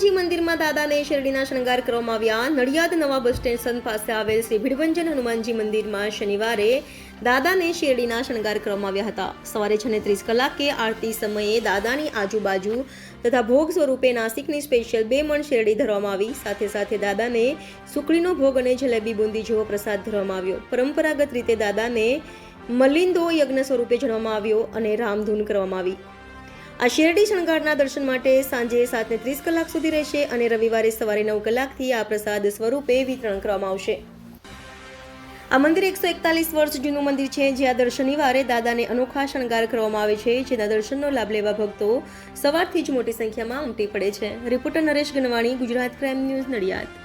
નવરાત્રીમાં દાદાને શેરડીના શણગાર કરવામાં આવ્યા. નડિયાદ નવા બસ સ્ટેશન પાસે આવેલ શ્રી ભીડભંજન હનુમાનજી મંદિરમાં શનિવારે દાદાને શેરડીના શણગાર કરવામાં આવ્યા હતા. સવારે છને ત્રીસ કલાકે આરતી સમયે દાદાની આજુબાજુ તથા ભોગ સ્વરૂપે નાસિકની સ્પેશિયલ બે મણ શેરડી ધરવામાં આવી. સાથે સાથે દાદાને સુકડીનો ભોગ અને જલેબી બુંદી જેવો પ્રસાદ ધરવામાં આવ્યો. પરંપરાગત રીતે દાદાને મલિંદો યજ્ઞ સ્વરૂપે જણવામાં આવ્યો અને રામધૂન કરવામાં આવી. આ શેરડી શણગારના દર્શન માટે સાંજે સાતને ત્રીસ કલાક સુધી રહેશે અને રવિવારે સવારે નવ કલાકથી આ પ્રસાદ સ્વરૂપે વિતરણ કરવામાં આવશે. આ મંદિર એકસો એકતાલીસ વર્ષ જૂનું મંદિર છે જ્યાં દર શનિવારે દાદાને અનોખા શણગાર કરવામાં આવે છે, જેના દર્શનનો લાભ લેવા ભક્તો સવારથી જ મોટી સંખ્યામાં ઉમટી પડે છે. Reporter Naresh Ganwani, Gujarat crime news Nadiad.